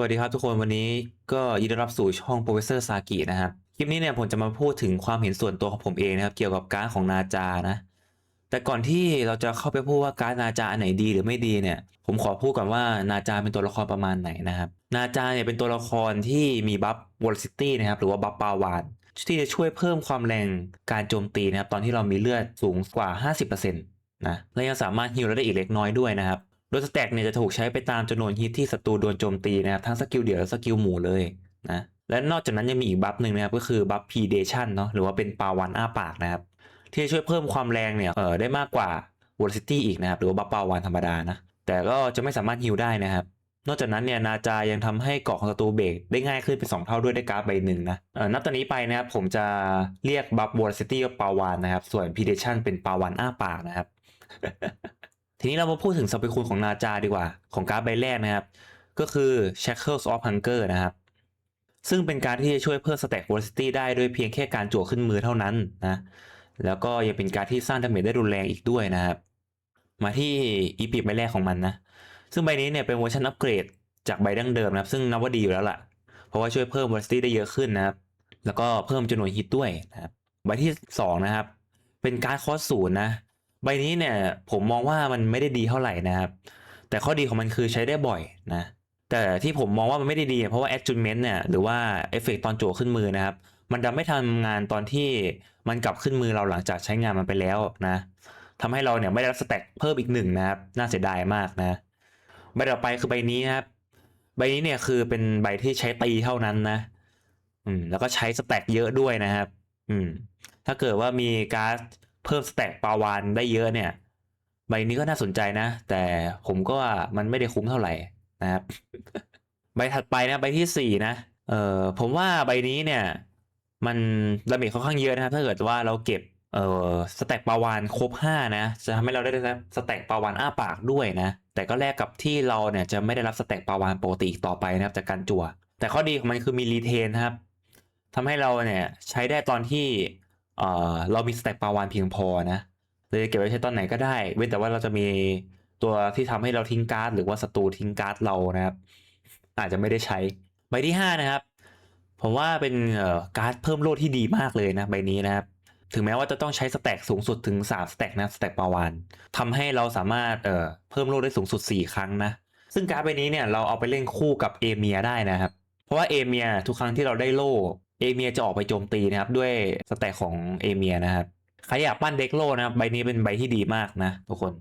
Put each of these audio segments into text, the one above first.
วัสดีครับทุกคนวันนี้ก็ยินดีต้อนรับสู่ช่อง Professor Saki นะครับ คลิปนี้เนี่ยผมจะมาพูดถึงความเห็นส่วนตัวของผมเองนะครับ เกี่ยวกับการ์ดของนาจานะ แต่ก่อนที่เราจะเข้าไปพูดว่าการ์ดนาจาอันไหนดีหรือไม่ดีเนี่ย ผมขอพูดก่อนว่านาจาเป็นตัวละครประมาณไหนนะครับ นาจาเนี่ยเป็นตัวละครที่มีบัฟ velocity นะครับหรือว่าบัฟปาวานที่จะช่วยเพิ่มความแรงการโจมตีนะครับ ตอนที่เรามีเลือดสูงกว่า 50%นะและยังสามารถฮิลเราได้อีกเล็กน้อยด้วยนะครับ โดยสแต็กเนี่ยจะถูกใช้ไปตามจำนวนฮิตที่ศัตรูโดนโจมตีนะครับทั้งสกิลเดี่ยวและสกิลหมู่เลยนะและนอกจากนั้นยังมีอีกบัฟหนึ่งนะครับก็คือบัฟ predation เนาะหรือว่าเป็นปาวันอ้าปากนะครับที่ช่วยเพิ่มความแรงเนี่ยเออได้มากกว่า velocity อีกนะครับหรือว่าบัฟปาวานธรรมดานะแต่ก็จะไม่สามารถฮิลได้นะครับนอกจากนั้นเนี่ยนาจายังทำให้เกาะของศัตรูเบรกได้ง่ายขึ้นเป็น 2 เท่าด้วยได้การ์ดใบหนึ่งนะเออนับตอนนี้ไปนะครับผมจะเรียกบัฟ velocity ว่าปาวานนะครับส่วน predation เป็นปาวานอ้าปากนะครับ ทีนี้เรามาพูดถึงสรรพคุณของนาจาดีกว่า ของการ์ดใบแรกนะครับ ก็คือ Shackles of Hunger นะครับ ซึ่งเป็นการที่จะช่วยเพิ่ม Stack Velocity ได้ด้วยเพียงแค่การจั่วขึ้นมือเท่านั้นนะ แล้วก็ยังเป็นการที่สร้างดาเมจได้รุนแรงอีกด้วยนะครับ มาที่อีพิใบแรกของมันนะ ซึ่งใบนี้เนี่ยเป็นเวอร์ชันอัปเกรดจากใบดั้งเดิมนะครับ ซึ่งนับว่าดีอยู่แล้วล่ะ เพราะว่าช่วยเพิ่ม velocity ได้เยอะขึ้นนะครับ แล้วก็เพิ่มจำนวนฮิตด้วยนะครับ ใบที่สองนะครับ เป็นการดคอสศูนย์นะ ใบนี้เนี่ยผมมองว่ามันไม่ได้ดีเท่าไหร่นะครับ แต่ข้อดีของมันคือใช้ได้บ่อยนะ แต่ที่ผมมองว่ามันไม่ได้ดีเพราะว่า adjustment เนี่ยหรือว่าเอฟเฟกตอนจั่วขึ้นมือนะครับ มันจะไม่ทำงานตอนที่มันกลับขึ้นมือเราหลังจากใช้งานมันไปแล้วนะทำให้เราเนี่ยไม่ได้รับสแต็กเพิ่มอีกหนึ่งนะครับ น่าเสียดายมากนะใบต่อไปคือใบนี้นะครับ ใบนี้เนี่ยคือเป็นใบที่ใช้ตีเท่านั้นนะ อืม แล้วก็ใช้สแต็กเยอะด้วยนะครับ อืม ถ้าเกิดว่ามีการ์ด เพิ่มสแต็กปาวานได้เยอะเนี่ย ใบนี้ก็น่าสนใจนะ แต่ผมก็มันไม่ได้คุ้มเท่าไหร่นะครับ ใบถัดไปนะ ใบที่สี่นะ เอ่อผมว่าใบนี้เนี่ย มันดาเมจค่อนข้างเยอะนะครับ ถ้าเกิดว่าเราเก็บเอ่อสแต็กปาวานครบห้านะ จะทำให้เราได้สแต็กปาวานอ้าปากด้วยนะ แต่ก็แลกกับที่เราเนี่ยจะไม่ได้รับสแต็กปาวานปกติอีกต่อไปนะครับจากการจั่ว แต่ข้อดีของมันคือมีรีเทนครับทำให้เราเนี่ยใช้ได้ตอนที่ เอ่อเรามีสแต็กปาวานเพียงพอนะเลยเก็บไว้ใช้ตอนไหนก็ได้ เว้นแต่ว่าเราจะมีตัวที่ทำให้เราทิ้งการ์ดหรือว่าศัตรูทิ้งการ์ดเรานะครับ อาจจะไม่ได้ใช้ใบที่ห้านะครับ ผมว่าเป็นการ์ดเพิ่มโลดที่ดีมากเลยนะใบนี้นะครับ ถึงแม้ว่าจะต้องใช้สแต็กสูงสุดถึง 3 สแต็กนะสแต็กปาวานทำให้เราสามารถเอ่อเพิ่มโลดได้สูงสุด 4 ครั้งนะ ซึ่งการ์ดใบนี้เนี่ยเราเอาไปเล่นคู่กับเอเมียได้นะครับ เพราะว่าเอเมียทุกครั้งที่เราได้โล่ เอเมียจะออกไปโจมตีนะครับด้วยสแต็กของเอเมียนะครับใครอยากปั้นเด็กโลนะครับใบนี้เป็นใบที่ดีมากนะทุกคน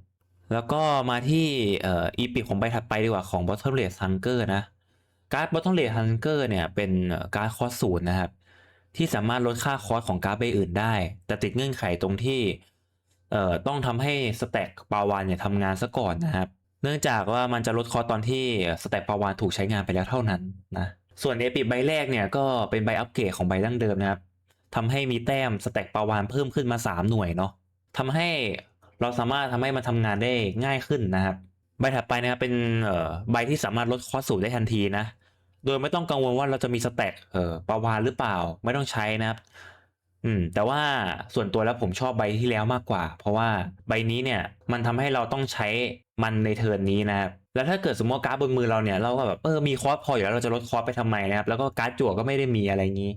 แล้วก็มาที่อีพิของใบถัดไปดีกว่าของ Bottom r a t e Hunger นะการ์ด Bottom r a t e Hunger เนี่ยเป็นการ์ดคอสศูนย์นะครับที่สามารถลดค่าคอสของการ์ดใบอื่นได้ แต่ติดเงื่อนไขตรงที่เอ่อต้องทำให้สแต็กปาวานเนี่ยทำงานซะก่อนนะครับ เนื่องจากว่ามันจะลดคอสตอนที่สแต็กปาวานถูกใช้งานไปแล้วเท่านั้นนะ ส่วนเอพิใบแรกเนี่ยก็เป็นใบอัปเกรดของใบดั้งเดิมนะครับทำให้มีแต้มสแต็กปาวานเพิ่มขึ้นมา 3 หน่วยเนาะทำให้เราสามารถทำให้มันทำงานได้ง่ายขึ้นนะครับ ใบถัดไปนะครับเป็นใบที่สามารถลดคอสสูงได้ทันทีนะ โดยไม่ต้องกังวลว่าเราจะมีสแต็กเอ่อปาวานหรือเปล่า ไม่ต้องใช้นะครับอืมแต่ว่าส่วนตัวแล้วผมชอบใบที่แล้วมากกว่า เพราะว่าใบนี้เนี่ยมันทำให้เราต้องใช้มันในเทิร์นนี้นะครับ แล้วถ้าเกิดสมมติว่าการ์ดบนมือเราเนี่ยเราก็แบบเออมีคอร์สพออยู่แล้วเราจะลดคอร์สไปทำไมนะครับแล้วก็การ์ดจั่วก็ไม่ได้มีอะไรงี้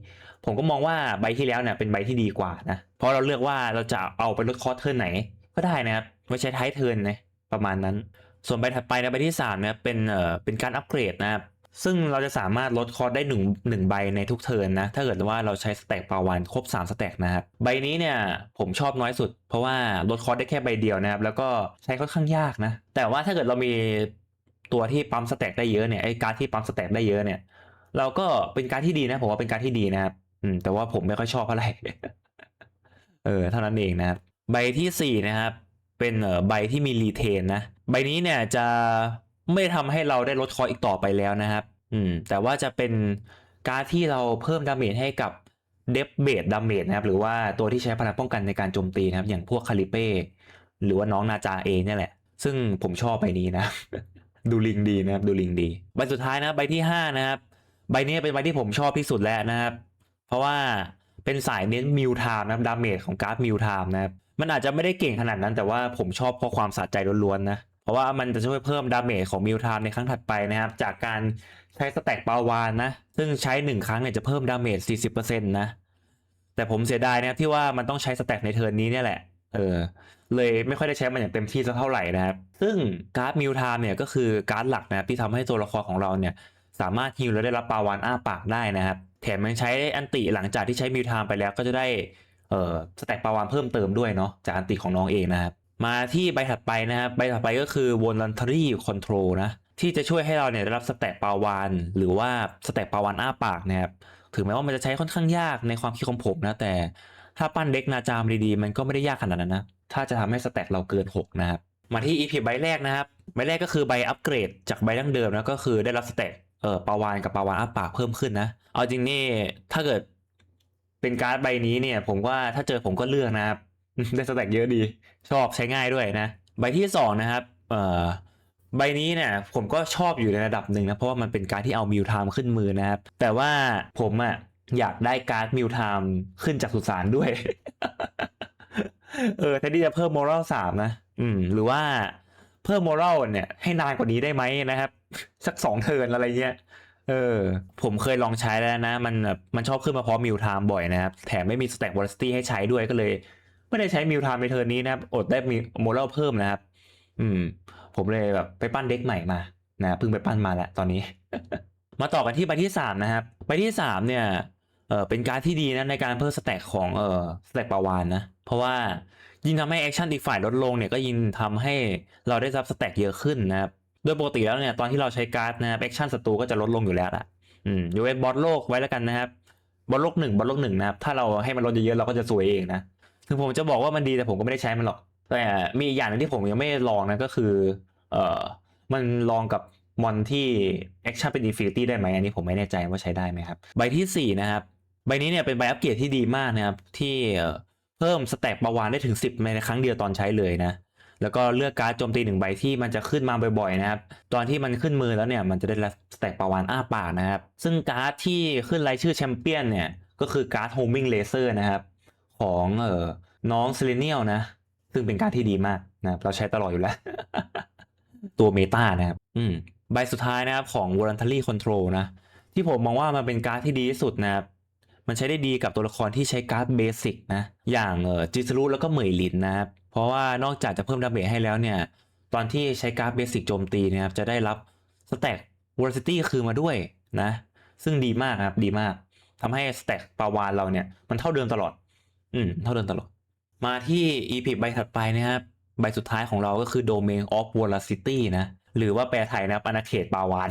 ผมก็มองว่าใบที่แล้วเนี่ยเป็นใบที่ดีกว่านะเพราะเราเลือกว่าเราจะเอาไปลดคอร์สเทิร์นไหนก็ได้นะครับไม่ใช้ท้ายเทิร์นนะประมาณนั้น ส่วนใบถัดไปนะใบที่3เนี่ยเป็นเอ่อเป็นการอัปเกรดนะครับซึ่งเราจะสามารถลดคอร์สได้หนึ่งหนึ่งใบในทุกเทิร์นนะ ถ้าเกิดว่าเราใช้สแต็กปาวันครบ 3 สแต็กนะครับ ใบนี้เนี่ยผมชอบน้อยสุด เพราะว่าลดคอร์สได้แค่ใบเดียวนะครับ แล้วก็ใช้ค่อนข้างยากนะ แต่ว่าถ้าเกิดเรามี ตัวที่ปั๊มสแต็กได้เยอะเนี่ยไอ้การที่ปั๊มสแต็กได้เยอะเนี่ย เราก็เป็นการที่ดีนะ ผมว่าเป็นการที่ดีนะครับ อืม แต่ว่าผมไม่ค่อยชอบเท่าไหร่เออเท่านั้นเองนะครับ ใบที่สี่นะครับ เป็นเอ่อใบที่มีรีเทนนะ ใบนี้เนี่ยจะไม่ทำให้เราได้ลดคอร์อีกต่อไปแล้วนะครับ อืม แต่ว่าจะเป็นการที่เราเพิ่มดาเมจให้กับเดฟเบดดาเมจนะครับ หรือว่าตัวที่ใช้พลังป้องกันในการโจมตีนะครับ อย่างพวกคาลิเป้หรือว่าน้องนาจาเองเนี่ยแหละ ซึ่งผมชอบใบนี้นะ ดูลิงดีนะครับ ดูลิงดี ใบสุดท้ายนะใบที่ห้านะครับ ใบนี้เป็นใบที่ผมชอบที่สุดแล้วนะครับ เพราะว่าเป็นสายเน้นมิวไทม์นะครับดาเมจของการ์ดมิวไทม์นะครับ มันอาจจะไม่ได้เก่งขนาดนั้นแต่ว่าผมชอบเพราะความสะใจล้วนๆนะ เพราะว่ามันจะช่วยเพิ่มดาเมจของมิวไทม์ในครั้งถัดไปนะครับ จากการใช้สแต็กปาวานนะ ซึ่งใช้หนึ่งครั้งเนี่ยจะเพิ่มดาเมจ40%นะ แต่ผมเสียดายนะครับที่ว่ามันต้องใช้สแต็กในเทิร์นนี้เนี่ยแหละ เออ เลยไม่ค่อยได้ใช้มันอย่างเต็มที่สักเท่าไหร่นะครับ ซึ่งการ์ดมิวทามเนี่ยก็คือการ์ดหลักนะครับที่ทำให้ตัวละครของเราเนี่ยสามารถฮิลและได้รับปาวานอ้าปากได้นะครับ แถมยังใช้อันติหลังจากที่ใช้มิวทามไปแล้วก็จะได้เอ่อสแต็กปาวานเพิ่มเติมด้วยเนาะจากอันติของน้องเองนะครับ มาที่ใบถัดไปนะครับใบถัดไปก็คือ voluntary control นะที่จะช่วยให้เราเนี่ยได้รับสแต็กปาวานหรือว่าสแต็กปาวานอ้าปากนะครับถึงแม้ว่ามันจะใช้ค่อนข้างยากในความคิดของผมนะแต่ถ้าปั้นเด็กนาจามดีๆ มันก็ไม่ได้ยากขนาดนั้นนะ ถ้าจะทำให้สแต็กเราเกิน 6 นะครับ มาที่ EP ใบแรกนะครับ ใบแรกก็คือใบอัปเกรดจากใบดั้งเดิมนะก็คือได้รับสเต็กเอ่อปาวานกับปาวานอ้าปากเพิ่มขึ้นนะ เอาจริงนี่ถ้าเกิดเป็นการ์ดใบนี้เนี่ย ผมว่าถ้าเจอผมก็เลือกนะครับ ได้สเต็กเยอะดี ชอบใช้ง่ายด้วยนะ ใบที่สองนะครับเอ่อใบนี้เนี่ยผมก็ชอบอยู่ในระดับหนึ่งนะ เพราะว่ามันเป็นการดที่เอามิวไทม์ขึ้นมือนะครับ แต่ว่าผมอะอยากได้การ์ดมิวไทม์ขึ้นจากสุสานด้วย เออแทนที่จะเพิ่มโมรัลสามนะ อืม หรือว่าเพิ่มโมรัลเนี่ย ให้นานกว่านี้ได้ไหมนะครับ สักสองเทินอะไรเงี้ยเออ ผมเคยลองใช้แล้วนะ มันแบบมันชอบขึ้นมาพร้อมมิวไทม์บ่อยนะครับ แถมไม่มีสแต็กวอลสตี้ให้ใช้ด้วยก็เลย ไม่ได้ใช้มิวไทม์ในเทินนี้นะครับอดได้มีโมรัลเพิ่มนะครับ อืม ผมเลยแบบไปปั้นเด็กใหม่มานะเพิ่งไปปั้นมาแล้วตอนนี้ มาต่อกันที่ใบที่สามนะครับใบที่สามเนี่ย เออเป็นการดที่ดีนะในการเพิ่มสแต็กของเออสแต็กปาวานนะ เพราะว่ายิ่งทำให้แอคชั่นอีกฝ่ายลดลงเนี่ยก็ยิ่งทำให้เราได้รับสแต็กเยอะขึ้นนะครับโดยปกติแล้วเนี่ยตอนที่เราใช้การ์ดนะครับแอคชั่นศัตรูก็จะลดลงอยู่แล้วล่ะอืมยกเว้นบอสโลกไว้แล้วกันนะครับบอสโลกหนึ่งบอสโลกหนึ่งนะครับถ้าเราให้มันลดเยอะๆเราก็จะสวยเองนะถึงผมจะบอกว่ามันดีแต่ผมก็ไม่ได้ใช้มันหรอก แต่มีอีกอย่างหนึงที่ผมยังไม่ลองนะก็คือเอ่อมันลองกับมอนที่แอคชั่นเป็นอินฟินิตี้ได้ไหมอันนี้ผมไม่แน่ใจว่าใช้ได้ไหมครับ ใบที่สี่นะครับ ใบนี้เนี่ยเป็นใบอัปเกรดที่ดีมากนะครับ ที่เพิ่มสแต็กปลาวานได้ถึง 10 ในครั้งเดียวตอนใช้เลยนะ แล้วก็เลือกการ์ดโจมตีหนึ่งใบที่มันจะขึ้นมาบ่อยๆนะครับ ตอนที่มันขึ้นมือแล้วเนี่ยมันจะได้รับสแต็กปลาวานอ้าปากนะครับ ซึ่งการ์ดที่ขึ้นรายชื่อแชมเปี้ยนเนี่ยก็คือการ์ดโฮมิงเลเซอร์นะครับ ของเอ่อน้องเซเลเนียลนะ ซึ่งเป็นการ์ดที่ดีมากนะรเราใช้ตลอดอยู่แล้ว ตัวเมตานะครับ อืมใบสุดท้ายนะครับของ voluntary control นะ ที่ผมมองว่ามันเป็นการ์ดที่ดีที่สุดนะครับ มันใช้ได้ดีกับตัวละครที่ใช้การ์ดเบสิกนะ อย่างเออจิสรุแล้วก็เหมยลินนะครับ เพราะว่านอกจากจะเพิ่มดาเมจให้แล้วเนี่ย ตอนที่ใช้การ์ดเบสิกโจมตีนะครับ จะได้รับสแต็ก velocity คืนมาด้วยนะ ซึ่งดีมากครับ ดีมากทำให้สแต็กปาวานเราเนี่ย มันเท่าเดิมตลอด อืม เท่าเดิมตลอด มาที่ EP ใบถัดไปนะครับ ใบสุดท้ายของเราก็คือ Domain of Velocity นะ หรือว่าแปลไทยนะอาณาเขตปาวาน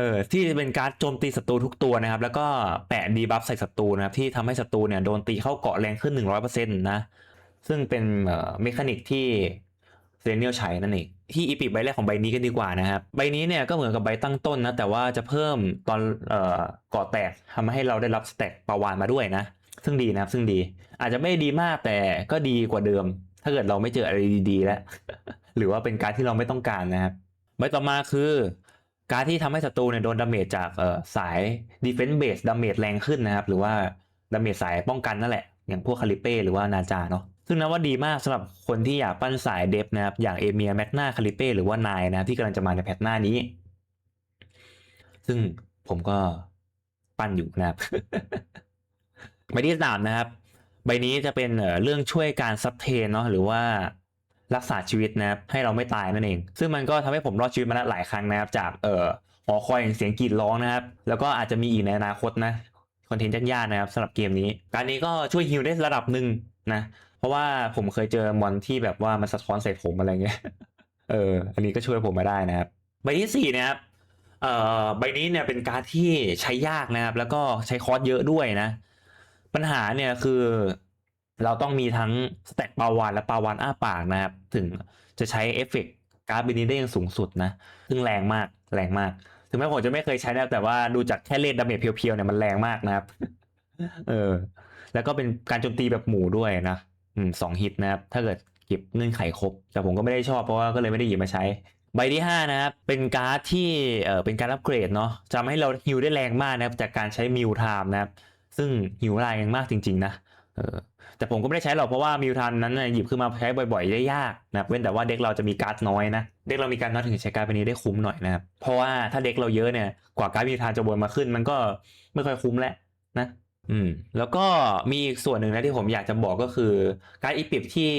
เออที่เป็นการดโจมตีศัตรูทุกตัวนะครับ แล้วก็แปะดีบัฟใส่ศัตรูนะครับ ที่ทำให้ศัตรูเนี่ยโดนตีเข้าเกาะแรงขึ้น 100%นะ ซึ่งเป็นเมคานิกที่เซเนียลใช้นั่นเองที่อีพิใบแรกของใบนี้กันดีกว่านะครับ ใบนี้เนี่ยก็เหมือนกับใบตั้งต้นนะ แต่ว่าจะเพิ่มตอนเอ่อเกาะแตกทำให้เราได้รับสแต็กปาวานมาด้วยนะ ซึ่งดีนะครับ ซึ่งดี อาจจะไม่ดีมากแต่ก็ดีกว่าเดิม ถ้าเกิดเราไม่เจออะไรดีๆแล้ว หรือว่าเป็นการที่เราไม่ต้องการนะครับใบต่อมาคือ การที่ทำให้ศัตรูเนี่ยโดนดาเมจจากเอ่อสาย defense base ดาเมจแรงขึ้นนะครับ หรือว่าดาเมจสายป้องกันนั่นแหละ อย่างพวกคาลิเป้หรือว่านาจาเนาะซึ่งนับว่าดีมากสำหรับคนที่อยากปั้นสายเดฟนะครับ อย่างเอเมียแมกนาคาลิเป้หรือว่านายนะที่กำลังจะมาในแพทหน้านี้ ซึ่งผมก็ปั้นอยู่นะครับใบที่สามนะครับ ใบนี้จะเป็นเอ่อเรื่องช่วยการซับเทนเนาะหรือว่า รักษาชีวิตนะครับให้เราไม่ตายนั่นเอง ซึ่งมันก็ทำให้ผมรอดชีวิตมาได้หลายครั้งนะครับ จากเอ่อหอคอยแห่งเสียงกรีดร้องนะครับ แล้วก็อาจจะมีอีกในอนาคตนะคอนเทนต์ยากๆนะครับสำหรับเกมนี้ การนี้ก็ช่วยฮิลได้ระดับหนึ่งนะเพราะว่าผมเคยเจอมอนที่แบบว่ามันสะท้อนใส่ผมอะไรเงี้ยเอออันนี้ก็ช่วยผมมาได้นะครับใบที่สี่นะครับเอ่อใบนี้เนี่ยเป็นการที่ใช้ยากนะครับ แล้วก็ใช้คอร์สเยอะด้วยนะ ปัญหาเนี่ยคือ เราต้องมีทั้งสแต็กปาวานและปาวานอ้าปากนะครับ ถึงจะใช้เอฟเฟกต์การ์ดใบนี้ได้อย่างสูงสุดนะ ซึ่งแรงมากแรงมาก ถึงแม้ผมจะไม่เคยใช้นะแต่ว่าดูจากแค่เลนดาเมจเพียวๆเนี่ยมันแรงมากนะครับ เออ แล้วก็เป็นการโจมตีแบบหมู่ด้วยนะอืมสองฮิตนะครับ ถ้าเกิดเก็บเงื่อนไขครบ แต่ผมก็ไม่ได้ชอบเพราะว่าก็เลยไม่ได้หยิบมาใช้ ใบที่ห้านะครับ เป็นการ์ดที่เออเป็นการอัปเกรดเนาะจะทำให้เราฮิลได้แรงมากนะครับ จากการใช้มิวไทม์นะครับ ซึ่งหิวแรงมากจริง ๆ นะ เออ แต่ผมก็ไม่ได้ใช้หรอกเพราะว่ามิวทันนั้นหยิบขึ้นมาใช้บ่อยๆได้ยากนะครับเว้นแต่ว่าเด็กเราจะมีการ์ดน้อยนะเด็กเรามีการ์ดน้อยถึงจะใช้การ์ดใบนี้ได้คุ้มหน่อยนะครับเพราะว่าถ้าเด็กเราเยอะเนี่ยกว่าการ์ดมิวทันจะวนมาขึ้น มันก็ไม่ค่อยคุ้มแล้วนะอืมแล้วก็มีอีกส่วนหนึ่งนะที่ผมอยากจะบอกก็คือการ์ดอีพิบที่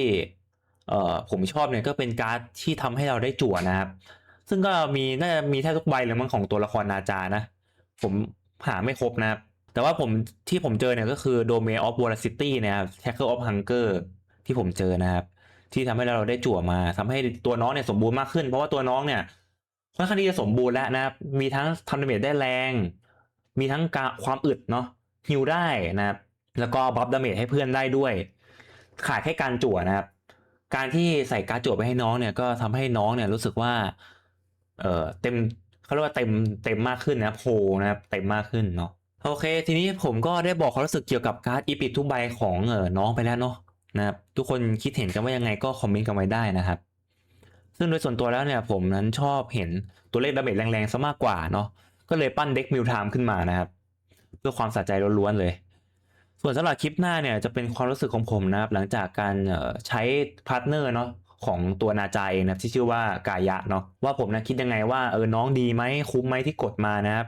เอ่อผมชอบเนี่ยก็เป็นการ์ดที่ทำให้เราได้จั่วนะครับ ซึ่งก็มีน่าจะมีแทบทุกใบเลยมั้งของตัวละครนาจานะ ผมหาไม่ครบนะครับ แต่ว่าผมที่ผมเจอเนี่ยก็คือ Domain of Voracity นะครับ Tackle of Hunger ที่ผมเจอนะครับ ที่ทำให้เราได้จั่วมาทำให้ตัวน้องเนี่ยสมบูรณ์มากขึ้น เพราะว่าตัวน้องเนี่ยค่อนข้างที่จะสมบูรณ์แล้วนะครับ มีทั้งทำดาเมจได้แรง มีทั้งความอึดเนาะฮิวได้นะครับ แล้วก็บัฟดาเมจให้เพื่อนได้ด้วย ขาดแค่การจั่วนะครับ การที่ใส่การจั่วไปให้น้องเนี่ยก็ทำให้น้องเนี่ยรู้สึกว่า เออเต็มเขาเรียกว่าเต็มเต็มมากขึ้นนะโพลนะครับเต็มมากขึ้นเนาะ โอเค ทีนี้ผมก็ได้บอกความรู้สึกเกี่ยวกับการ์ดอีพิทุกใบของเออน้องไปแล้วเนาะนะครับทุกคนคิดเห็นกันว่ายังไงก็คอมเมนต์กันไว้ได้นะครับ ซึ่งโดยส่วนตัวแล้วเนี่ยผมนั้นชอบเห็นตัวเลขดาเมจแรงๆซะมากกว่าเนาะก็เลยปั้นเด็กมิวไทม์ขึ้นมานะครับ เพื่อความสะใจล้วนๆเลย ส่วนสำหรับคลิปหน้าเนี่ยจะเป็นความรู้สึกของผมนะครับ หลังจากการใช้พาร์ทเนอร์เนาะของตัวนาจาเองนะครับที่ชื่อว่ากายะเนาะว่าผมนะคิดยังไงว่าเออน้องดีไหมคุ้มไหมที่กดมานะครับ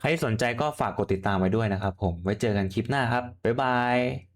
ใครที่สนใจก็ฝากกดติดตามไว้ด้วยนะครับผมไว้เจอกันคลิปหน้าครับบ๊ายบาย